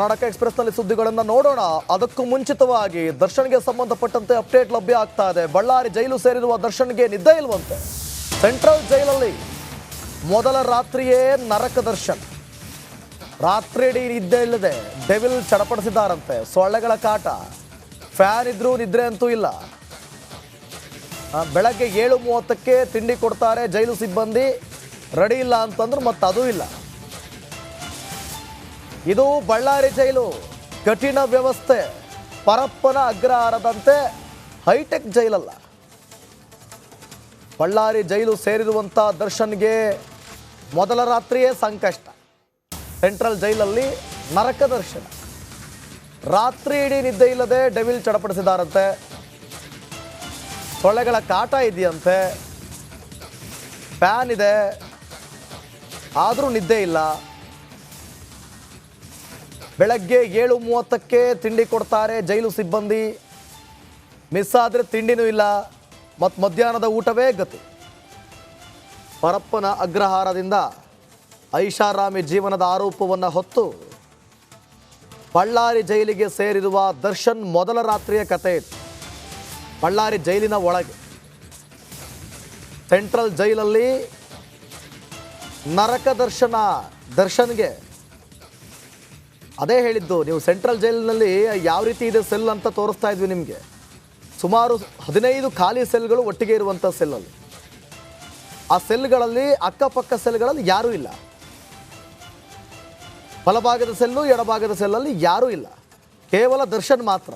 ಕರ್ನಾಟಕ ಎಕ್ಸ್ಪ್ರೆಸ್ನಲ್ಲಿ ಸುದ್ದಿಗಳನ್ನು ನೋಡೋಣ. ಅದಕ್ಕೂ ಮುಂಚಿತವಾಗಿ ದರ್ಶನ್ಗೆ ಸಂಬಂಧಪಟ್ಟಂತೆ ಅಪ್ಡೇಟ್ ಲಭ್ಯ ಆಗ್ತಾ ಇದೆ. ಬಳ್ಳಾರಿ ಜೈಲು ಸೇರಿರುವ ದರ್ಶನ್ಗೆ ನಿದ್ದೆ ಇಲ್ವಂತೆ. ಸೆಂಟ್ರಲ್ ಜೈಲಲ್ಲಿ ಮೊದಲ ರಾತ್ರಿಯೇ ನರಕ ದರ್ಶನ್. ರಾತ್ರಿ ಇಡೀ ನಿದ್ದೆ ಇಲ್ಲದೆ ಡೆವಿಲ್ ಚಡಪಡಿಸಿದ್ದಾರಂತೆ. ಸೊಳ್ಳೆಗಳ ಕಾಟ. ಫ್ಯಾನ್ ಇದ್ರೂ ನಿದ್ರೆ ಅಂತೂ ಇಲ್ಲ. ಬೆಳಗ್ಗೆ ಏಳು ಮೂವತ್ತಕ್ಕೆ ತಿಂಡಿ ಕೊಡ್ತಾರೆ ಜೈಲು ಸಿಬ್ಬಂದಿ. ರೆಡಿ ಇಲ್ಲ ಅಂತಂದ್ರೆ ಮತ್ತೆ ಅದೂ ಇಲ್ಲ. ಇದು ಬಳ್ಳಾರಿ ಜೈಲು. ಕಠಿಣ ವ್ಯವಸ್ಥೆ, ಪರಪ್ಪನ ಅಗ್ರಹಾರದಂತೆ ಹೈಟೆಕ್ ಜೈಲಲ್ಲ. ಬಳ್ಳಾರಿ ಜೈಲು ಸೇರಿರುವಂಥ ದರ್ಶನ್ಗೆ ಮೊದಲ ರಾತ್ರಿಯೇ ಸಂಕಷ್ಟ. ಸೆಂಟ್ರಲ್ ಜೈಲಲ್ಲಿ ನರಕ ದರ್ಶನ. ರಾತ್ರಿ ಇಡೀ ನಿದ್ದೆ ಇಲ್ಲದೆ ಡೆವಿಲ್ ಚಡಪಡಿಸಿದಾರಂತೆ. ಸೊಳ್ಳೆಗಳ ಕಾಟ ಇದೆಯಂತೆ. ಫ್ಯಾನ್ ಇದೆ. ಆದರೂ ನಿದ್ದೆ ಇಲ್ಲ. ಬೆಳಗ್ಗೆ ಏಳು ಮೂವತ್ತಕ್ಕೆ ತಿಂಡಿ ಕೊಡ್ತಾರೆ ಜೈಲು ಸಿಬ್ಬಂದಿ. ಮಿಸ್ ಆದರೆ ತಿಂಡಿನೂ ಇಲ್ಲ ಮತ್ತು ಮಧ್ಯಾಹ್ನದ ಊಟವೇ ಗತಿ. ಪರಪ್ಪನ ಅಗ್ರಹಾರದಿಂದ ಐಷಾರಾಮಿ ಜೀವನದ ಆರೋಪವನ್ನು ಹೊತ್ತು ಬಳ್ಳಾರಿ ಜೈಲಿಗೆ ಸೇರಿರುವ ದರ್ಶನ್ ಮೊದಲ ರಾತ್ರಿಯ ಕತೆ ಇತ್ತು ಬಳ್ಳಾರಿ ಜೈಲಿನ ಒಳಗೆ. ಸೆಂಟ್ರಲ್ ಜೈಲಲ್ಲಿ ನರಕ ದರ್ಶನ ದರ್ಶನ್ಗೆ ಅದೇ ಹೇಳಿದ್ದು, ನೀವು ಸೆಂಟ್ರಲ್ ಜೈಲಿನಲ್ಲಿ ಯಾವ ರೀತಿ ಇದೆ ಸೆಲ್ ಅಂತ ತೋರಿಸ್ತಾ ಇದ್ವಿ ನಿಮಗೆ. ಸುಮಾರು ಹದಿನೈದು ಖಾಲಿ ಸೆಲ್ಗಳು ಒಟ್ಟಿಗೆ ಇರುವಂಥ ಸೆಲ್ಲಲ್ಲಿ. ಆ ಸೆಲ್ಗಳಲ್ಲಿ ಅಕ್ಕಪಕ್ಕ ಸೆಲ್ಗಳಲ್ಲಿ ಯಾರೂ ಇಲ್ಲ. ಬಲಭಾಗದ ಸೆಲ್ಲು, ಎಡಭಾಗದ ಸೆಲ್ಲಲ್ಲಿ ಯಾರೂ ಇಲ್ಲ. ಕೇವಲ ದರ್ಶನ್ ಮಾತ್ರ.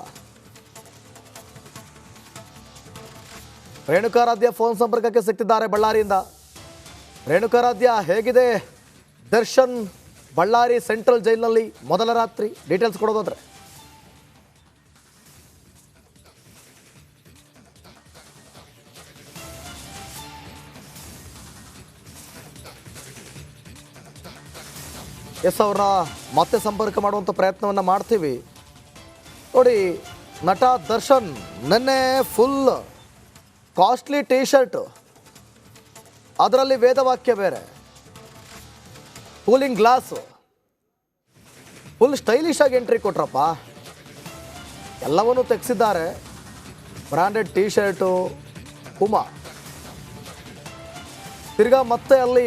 ರೇಣುಕಾರಾಧ್ಯ ಫೋನ್ ಸಂಪರ್ಕಕ್ಕೆ ಸಿಕ್ತಿದ್ದಾರೆ ಬಳ್ಳಾರಿಯಿಂದ. ರೇಣುಕಾರಾಧ್ಯ, ಹೇಗಿದೆ? ದರ್ಶನ್ ಬಳ್ಳಾರಿ ಸೆಂಟ್ರಲ್ ಜೈಲಿನಲ್ಲಿ ಮೊದಲ ರಾತ್ರಿ. ಡೀಟೇಲ್ಸ್ ಕೊಡೋದಾದ್ರೆ ಎಸ್ ಅವ್ರನ್ನ ಮತ್ತೆ ಸಂಪರ್ಕ ಮಾಡುವಂಥ ಪ್ರಯತ್ನವನ್ನು ಮಾಡ್ತೀವಿ. ನೋಡಿ, ನಟ ದರ್ಶನ್ ನಿನ್ನೆ ಫುಲ್ ಕಾಸ್ಟ್ಲಿ ಟೀ ಶರ್ಟು ಅದರಲ್ಲಿ ವೇದವಾಕ್ಯ ಬೇರೆ. ಕೂಲಿಂಗ್ ಗ್ಲಾಸು ಫುಲ್ ಸ್ಟೈಲಿಶ್ ಆಗಿ ಎಂಟ್ರಿ ಕೊಟ್ರಪ್ಪ. ಎಲ್ಲವನ್ನೂ ತೆಗೆಸಿದ್ದಾರೆ. ಬ್ರ್ಯಾಂಡೆಡ್ ಟೀ ಶರ್ಟು ಪುಮಾ ತಿರ್ಗಾ ಮತ್ತೆ ಅಲ್ಲಿ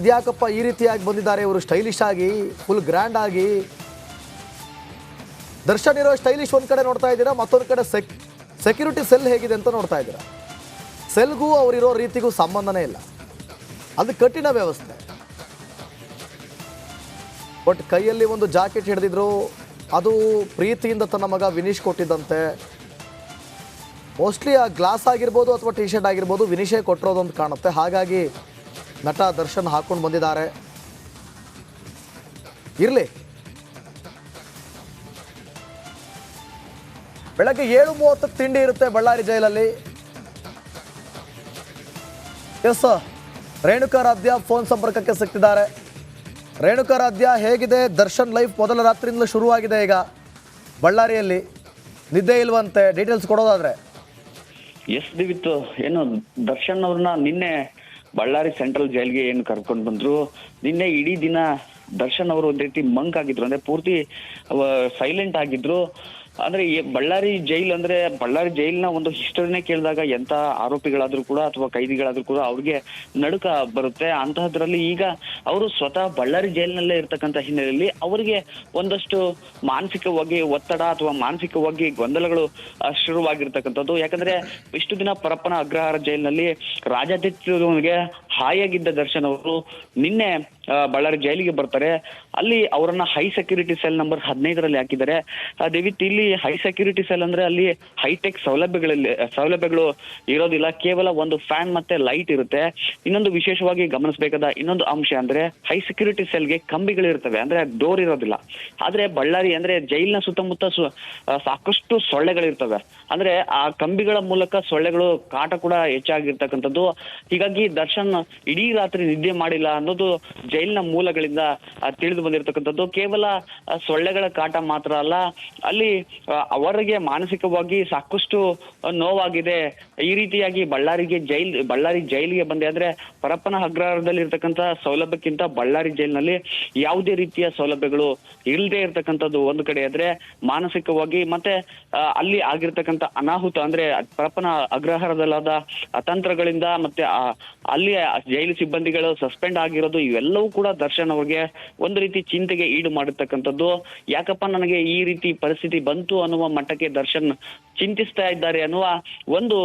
ಇದ್ಯಾಕಪ್ಪ ಈ ರೀತಿಯಾಗಿ ಬಂದಿದ್ದಾರೆ. ಇವರು ಸ್ಟೈಲಿಶ್ ಆಗಿ ಫುಲ್ ಗ್ರ್ಯಾಂಡ್ ಆಗಿ. ದರ್ಶನ್ ಇರೋ ಸ್ಟೈಲಿಶ್ ಒಂದು ಕಡೆ ನೋಡ್ತಾ ಇದ್ದೀರಾ, ಮತ್ತೊಂದು ಕಡೆ ಸೆಕ್ ಸೆಕ್ಯೂರಿಟಿ ಸೆಲ್ ಹೇಗಿದೆ ಅಂತ ನೋಡ್ತಾ ಇದ್ದೀರಾ. ಸೆಲ್ಗೂ ಅವರಿರೋ ರೀತಿಗೂ ಸಂಬಂಧನೇ ಇಲ್ಲ. ಅದು ಕಠಿಣ ವ್ಯವಸ್ಥೆ. ಬಟ್ ಕೈಯಲ್ಲಿ ಒಂದು ಜಾಕೆಟ್ ಹಿಡಿದಿದ್ರು ಅದು ಪ್ರೀತಿಯಿಂದ ತನ್ನ ಮಗ ವಿನೀಶ್ ಕೊಟ್ಟಿದ್ದಂತೆ. ಮೋಸ್ಟ್ಲಿ ಆ ಗ್ಲಾಸ್ ಆಗಿರ್ಬೋದು ಅಥವಾ ಟಿ ಶರ್ಟ್ ಆಗಿರ್ಬೋದು ವಿನಿಶೇ ಕೊಟ್ಟಿರೋದು ಅಂತ ಕಾಣುತ್ತೆ. ಹಾಗಾಗಿ ನಟ ದರ್ಶನ್ ಹಾಕೊಂಡು ಬಂದಿದ್ದಾರೆ. ಇರಲಿ. ಬೆಳಗ್ಗೆ ಏಳು ಮೂವತ್ತಕ್ಕೆ ತಿಂಡಿ ಇರುತ್ತೆ ಬಳ್ಳಾರಿ ಜೈಲಲ್ಲಿ. ಎಸ್ ರೇಣುಕಾರಾಧ್ಯ ಫೋನ್ ಸಂಪರ್ಕಕ್ಕೆ ಸಿಕ್ತಿದ್ದಾರೆ. ರೇಣುಕಾರಾಧ್ಯ ಹೇಗಿದೆ? ದರ್ಶನ್ ಲೈಫ್ ಮೊದಲ ರಾತ್ರಿಯಿಂದಲೂ ಶುರುವಾಗಿದೆ ಈಗ. ಬಳ್ಳಾರಿಯಲ್ಲಿ ನಿದ್ದೆ ಇಲ್ವಂತೆ ಡೀಟೇಲ್ಸ್ ಕೊಡೋದಾದ್ರೆ. ಎಸ್ ದಿವಿತ್ ಏನು, ದರ್ಶನ್ ಅವ್ರನ್ನ ನಿನ್ನೆ ಬಳ್ಳಾರಿ ಸೆಂಟ್ರಲ್ ಜೈಲ್ಗೆ ಏನು ಕರ್ಕೊಂಡು ಬಂದ್ರು? ನಿನ್ನೆ ಇಡೀ ದಿನ ದರ್ಶನ್ ಅವರು ಒಂದ್ ರೀತಿ ಮಂಕ್ ಆಗಿದ್ರು, ಅಂದ್ರೆ ಪೂರ್ತಿ ಸೈಲೆಂಟ್ ಆಗಿದ್ರು. ಅಂದ್ರೆ ಬಳ್ಳಾರಿ ಜೈಲ್ ಅಂದ್ರೆ ಬಳ್ಳಾರಿ ಜೈಲ್ನ ಒಂದು ಹಿಸ್ಟರಿನೇ ಕೇಳಿದಾಗ ಎಂತ ಆರೋಪಿಗಳಾದ್ರೂ ಕೂಡ ಅಥವಾ ಕೈದಿಗಳಾದ್ರೂ ಕೂಡ ಅವ್ರಿಗೆ ನಡುಕ ಬರುತ್ತೆ. ಅಂತಹದ್ರಲ್ಲಿ ಈಗ ಅವರು ಸ್ವತಃ ಬಳ್ಳಾರಿ ಜೈಲ್ನಲ್ಲೇ ಇರ್ತಕ್ಕಂಥ ಹಿನ್ನೆಲೆಯಲ್ಲಿ ಅವರಿಗೆ ಒಂದಷ್ಟು ಮಾನಸಿಕವಾಗಿ ಒತ್ತಡ ಅಥವಾ ಮಾನಸಿಕವಾಗಿ ಗೊಂದಲಗಳು ಶುರುವಾಗಿರ್ತಕ್ಕಂಥದ್ದು. ಯಾಕಂದ್ರೆ ಇಷ್ಟು ದಿನ ಪರಪ್ಪನ ಅಗ್ರಹಾರ ಜೈಲ್ನಲ್ಲಿ ರಾಜಾತಿಥ್ಯಗೆ ಹಾಯಾಗಿದ್ದ ದರ್ಶನ್ ಅವರು ನಿನ್ನೆ ಬಳ್ಳಾರಿ ಜೈಲಿಗೆ ಬರ್ತಾರೆ. ಅಲ್ಲಿ ಅವರನ್ನ ಹೈ ಸೆಕ್ಯೂರಿಟಿ ಸೆಲ್ ನಂಬರ್ ಹದಿನೈದರಲ್ಲಿ ಹಾಕಿದ್ದಾರೆ. ದೇವಿತ್ ಇಲ್ಲಿ ಹೈ ಸೆಕ್ಯೂರಿಟಿ ಸೆಲ್ ಅಂದ್ರೆ ಅಲ್ಲಿ ಹೈಟೆಕ್ ಸೌಲಭ್ಯಗಳಲ್ಲಿ ಸೌಲಭ್ಯಗಳು ಇರೋದಿಲ್ಲ. ಕೇವಲ ಒಂದು ಫ್ಯಾನ್ ಮತ್ತೆ ಲೈಟ್ ಇರುತ್ತೆ. ಇನ್ನೊಂದು ವಿಶೇಷವಾಗಿ ಗಮನಿಸಬೇಕಾದ ಇನ್ನೊಂದು ಅಂಶ ಅಂದ್ರೆ ಹೈ ಸೆಕ್ಯೂರಿಟಿ ಸೆಲ್ಗೆ ಕಂಬಿಗಳಿರ್ತವೆ. ಅಂದ್ರೆ ಡೋರ್ ಇರೋದಿಲ್ಲ. ಆದ್ರೆ ಬಳ್ಳಾರಿ ಅಂದ್ರೆ ಜೈಲಿನ ಸುತ್ತಮುತ್ತ ಸಾಕಷ್ಟು ಸೊಳ್ಳೆಗಳಿರ್ತವೆ. ಅಂದ್ರೆ ಆ ಕಂಬಿಗಳ ಮೂಲಕ ಸೊಳ್ಳೆಗಳು ಕಾಟ ಕೂಡ ಹೆಚ್ಚಾಗಿರ್ತಕ್ಕಂಥದ್ದು. ಹೀಗಾಗಿ ದರ್ಶನ್ ಇಡೀ ರಾತ್ರಿ ನಿದ್ದೆ ಮಾಡಿಲ್ಲ ಅನ್ನೋದು ಜೈಲಿನ ಮೂಲಗಳಿಂದ ತಿಳಿದು ಬಂದಿರತಕ್ಕಂಥದ್ದು ಕೇವಲ ಸೊಳ್ಳೆಗಳ ಕಾಟ ಮಾತ್ರ ಅಲ್ಲ, ಅಲ್ಲಿ ಅವರಿಗೆ ಮಾನಸಿಕವಾಗಿ ಸಾಕಷ್ಟು ನೋವಾಗಿದೆ. ಈ ರೀತಿಯಾಗಿ ಬಳ್ಳಾರಿಗೆ ಜೈಲ್, ಬಳ್ಳಾರಿ ಜೈಲಿಗೆ ಬಂದೆ ಅಂದ್ರೆ ಪರಪ್ಪನ ಅಗ್ರಹಾರದಲ್ಲಿ ಇರ್ತಕ್ಕಂಥ ಸೌಲಭ್ಯಕ್ಕಿಂತ ಬಳ್ಳಾರಿ ಜೈಲಿನಲ್ಲಿ ಯಾವುದೇ ರೀತಿಯ ಸೌಲಭ್ಯಗಳು ಇಲ್ಲದೆ ಇರ್ತಕ್ಕಂಥದ್ದು ಒಂದು ಕಡೆ ಆದ್ರೆ ಮಾನಸಿಕವಾಗಿ ಮತ್ತೆ ಅಲ್ಲಿ ಆಗಿರ್ತಕ್ಕಂಥ ಅನಾಹುತ ಅಂದ್ರೆ ಪರಪ್ಪನ ಅಗ್ರಹಾರದಲ್ಲಾದ ಅತಂತ್ರಗಳಿಂದ ಮತ್ತೆ ಅಲ್ಲಿ ಜೈಲು ಸಿಬ್ಬಂದಿಗಳು ಸಸ್ಪೆಂಡ್ ಆಗಿರೋದು ಇವೆಲ್ಲವೂ ಕೂಡ ದರ್ಶನ್ ಅವ್ರಿಗೆ ಒಂದು ರೀತಿ ಚಿಂತೆಗೆ ಈಡು ಮಾಡಿರ್ತಕ್ಕಂಥದ್ದು. ಯಾಕಪ್ಪ ನನಗೆ ಈ ರೀತಿ ಪರಿಸ್ಥಿತಿ ಬಂತು ಅನ್ನುವ ಮಟ್ಟಕ್ಕೆ ದರ್ಶನ್ ಚಿಂತಿಸ್ತಾ ಇದ್ದಾರೆ ಅನ್ನುವ ಒಂದು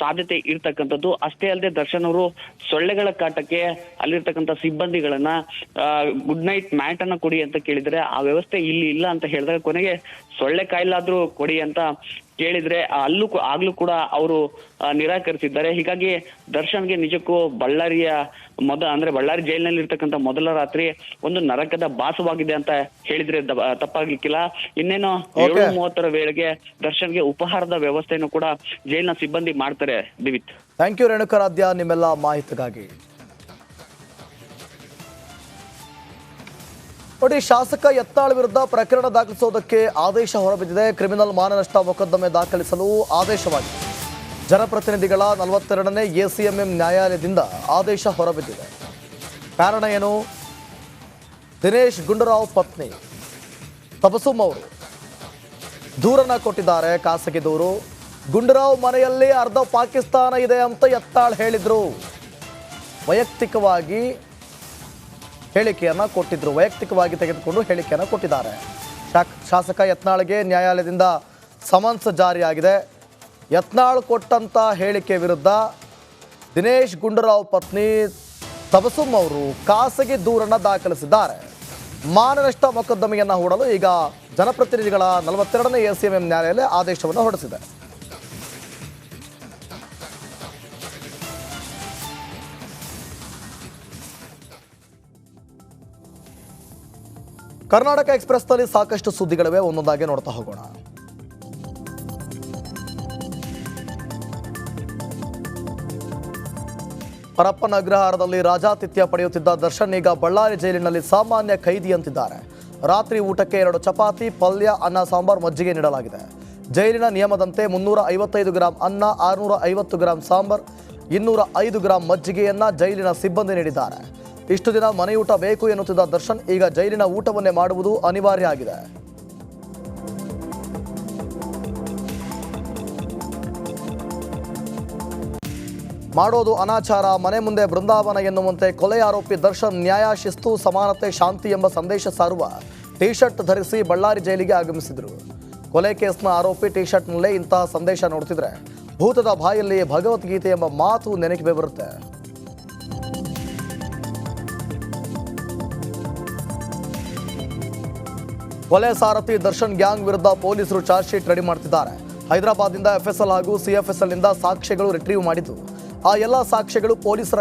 ಸಾಧ್ಯತೆ ಇರ್ತಕ್ಕಂಥದ್ದು. ಅಷ್ಟೇ ಅಲ್ಲದೆ ದರ್ಶನ್ ಅವರು ಸೊಳ್ಳೆಗಳ ಕಾಟಕ್ಕೆ ಅಲ್ಲಿರ್ತಕ್ಕಂಥ ಸಿಬ್ಬಂದಿಗಳನ್ನ ಗುಡ್ ನೈಟ್ ಮ್ಯಾಟ್ ಅನ್ನ ಕೊಡಿ ಅಂತ ಕೇಳಿದ್ರೆ, ಆ ವ್ಯವಸ್ಥೆ ಇಲ್ಲಿ ಇಲ್ಲ ಅಂತ ಹೇಳಿದಾಗ ಕೊನೆಗೆ ಸೊಳ್ಳೆ ಕಾಯಿಲಾದ್ರೂ ಕೊಡಿ ಅಂತ ಕೇಳಿದ್ರೆ ಅಲ್ಲೂ ಆಗ್ಲೂ ಕೂಡ ಅವರು ನಿರಾಕರಿಸಿದ್ದಾರೆ. ಹೀಗಾಗಿ ದರ್ಶನ್ಗೆ ನಿಜಕ್ಕೂ ಬಳ್ಳಾರಿಯ ಮೊದ ಅಂದ್ರೆ ಬಳ್ಳಾರಿ ಜೈಲಿನಲ್ಲಿ ಇರ್ತಕ್ಕಂಥ ಮೊದಲ ರಾತ್ರಿ ಒಂದು ನರಕದ ಭಾಸವಾಗಿದೆ ಅಂತ ಹೇಳಿದ್ರೆ ತಪ್ಪಾಗ್ಲಿಕ್ಕಿಲ್ಲ. ಇನ್ನೇನು ಏಳು ಮೂವತ್ತರ ವೇಳೆಗೆ ದರ್ಶನ್ಗೆ ಉಪಹಾರದ ವ್ಯವಸ್ಥೆಯನ್ನು ಕೂಡ ಜೈಲಿನ ಸಿಬ್ಬಂದಿ ಮಾಡ್ತಾರೆ ದಿವಿತ್. ಥ್ಯಾಂಕ್ ಯು ರೇಣುಕರಾಧ್ಯ ನಿಮ್ಮೆಲ್ಲ ಮಾಹಿತಿಗಾಗಿ. ನೋಡಿ, ಶಾಸಕ ಯತ್ನಾಳ್ ವಿರುದ್ಧ ಪ್ರಕರಣ ದಾಖಲಿಸೋದಕ್ಕೆ ಆದೇಶ ಹೊರಬಿದ್ದಿದೆ. ಕ್ರಿಮಿನಲ್ ಮಾನನಷ್ಟ ಮೊಕದ್ದಮೆ ದಾಖಲಿಸಲು ಆದೇಶವಾಗಿದೆ. ಜನಪ್ರತಿನಿಧಿಗಳ ನಲವತ್ತೆರಡನೇ ಎಸಿಎಂಎಂ ನ್ಯಾಯಾಲಯದಿಂದ ಆದೇಶ ಹೊರಬಿದ್ದಿದೆ. ಕಾರಣ ಏನು? ದಿನೇಶ್ ಗುಂಡೂರಾವ್ ಪತ್ನಿ ತಬಸುಮ್ ಅವರು ದೂರನ್ನ ಕೊಟ್ಟಿದ್ದಾರೆ ಖಾಸಗಿ ದೂರು. ಗುಂಡೂರಾವ್ ಮನೆಯಲ್ಲಿ ಅರ್ಧ ಪಾಕಿಸ್ತಾನ ಇದೆ ಅಂತ ಎತ್ತಾಳ್ ಹೇಳಿದ್ರು. ವೈಯಕ್ತಿಕವಾಗಿ ಹೇಳಿಕೆಯನ್ನ ಕೊಟ್ಟಿದ್ದರು ವೈಯಕ್ತಿಕವಾಗಿ ತೆಗೆದುಕೊಂಡು ಹೇಳಿಕೆಯನ್ನು ಕೊಟ್ಟಿದ್ದಾರೆ. ಶಾಸಕ ಯತ್ನಾಳ್ಗೆ ನ್ಯಾಯಾಲಯದಿಂದ ಸಮನ್ಸ್ ಜಾರಿಯಾಗಿದೆ. ಯತ್ನಾಳ್ ಕೊಟ್ಟಂತ ಹೇಳಿಕೆ ವಿರುದ್ಧ ದಿನೇಶ್ ಗುಂಡೂರಾವ್ ಪತ್ನಿ ತಬಸುಮ್ ಅವರು ಖಾಸಗಿ ದೂರನ್ನು ದಾಖಲಿಸಿದ್ದಾರೆ. ಮಾನನಷ್ಟ ಮೊಕದ್ದಮೆಯನ್ನು ಹೂಡಲು ಈಗ ಜನಪ್ರತಿನಿಧಿಗಳ ನಲವತ್ತೆರಡನೇ ಎ ಸಿ ಎಂ ನ್ಯಾಯಾಲಯ ಆದೇಶವನ್ನು ಹೊರಡಿಸಿದೆ. ಕರ್ನಾಟಕ ಎಕ್ಸ್ಪ್ರೆಸ್ನಲ್ಲಿ ಸಾಕಷ್ಟು ಸುದ್ದಿಗಳಿವೆ, ಒಂದೊಂದಾಗಿ ನೋಡ್ತಾ ಹೋಗೋಣ. ಪರಪ್ಪನ ಅಗ್ರಹಾರದಲ್ಲಿ ರಾಜಾತಿಥ್ಯ ಪಡೆಯುತ್ತಿದ್ದ ದರ್ಶನ್ ಈಗ ಬಳ್ಳಾರಿ ಜೈಲಿನಲ್ಲಿ ಸಾಮಾನ್ಯ ಖೈದಿ ಅಂತಿದ್ದಾರೆ ರಾತ್ರಿ ಊಟಕ್ಕೆ ಎರಡು ಚಪಾತಿ, ಪಲ್ಯ, ಅನ್ನ, ಸಾಂಬಾರ್ ಮಜ್ಜಿಗೆ ನೀಡಲಾಗಿದೆ. ಜೈಲಿನ ನಿಯಮದಂತೆ ಮುನ್ನೂರ ಐವತ್ತೈದು ಗ್ರಾಂ ಅನ್ನ, ಆರುನೂರ ಐವತ್ತು ಗ್ರಾಂ ಸಾಂಬಾರ್, ಇನ್ನೂರ ಐದು ಗ್ರಾಂ ಮಜ್ಜಿಗೆಯನ್ನ ಜೈಲಿನ ಸಿಬ್ಬಂದಿ ನೀಡಿದ್ದಾರೆ. ಇಷ್ಟು ದಿನ ಮನೆಯೂಟ ಬೇಕು ಎನ್ನುತ್ತಿದ್ದ ದರ್ಶನ್ ಈಗ ಜೈಲಿನ ಊಟವನ್ನೇ ಮಾಡುವುದು ಅನಿವಾರ್ಯ ಆಗಿದೆ. ಮಾಡೋದು ಅನಾಚಾರ, ಮನೆ ಮುಂದೆ ಬೃಂದಾವನ ಎನ್ನುವಂತೆ ಕೊಲೆ ಆರೋಪಿ ದರ್ಶನ್ ನ್ಯಾಯ, ಶಿಸ್ತು, ಸಮಾನತೆ, ಶಾಂತಿ ಎಂಬ ಸಂದೇಶ ಸಾರುವ ಟಿ ಶರ್ಟ್ ಧರಿಸಿ ಬಳ್ಳಾರಿ ಜೈಲಿಗೆ ಆಗಮಿಸಿದರು. ಕೊಲೆ ಕೇಸ್ನ ಆರೋಪಿ ಟಿ ಶರ್ಟ್ನಲ್ಲೇ ಇಂತಹ ಸಂದೇಶ ನೋಡ್ತಿದ್ರೆ ಭೂತದ ಬಾಯಲ್ಲಿ ಭಗವದ್ಗೀತೆ ಎಂಬ ಮಾತು ನೆನಪಿಗೆ ಬರುತ್ತೆ. ಕೊಲೆ ಸಾರಥಿ ದರ್ಶನ್ ಗ್ಯಾಂಗ್ ವಿರುದ್ಧ ಪೊಲೀಸರು ಚಾರ್ಜ್ ಶೀಟ್ ರೆಡಿ ಮಾಡ್ತಿದ್ದಾರೆ. ಹೈದರಾಬಾದ್ನಿಂದ ಎಫ್ಎಸ್ಎಲ್ ಹಾಗೂ ಸಿಎಫ್ಎಸ್ಎಲ್ನಿಂದ ಸಾಕ್ಷ್ಯಗಳು ರಿಟ್ರೀವ್ ಮಾಡಿದ್ದು. ಆ ಎಲ್ಲ ಸಾಕ್ಷ್ಯಗಳು ಪೊಲೀಸರ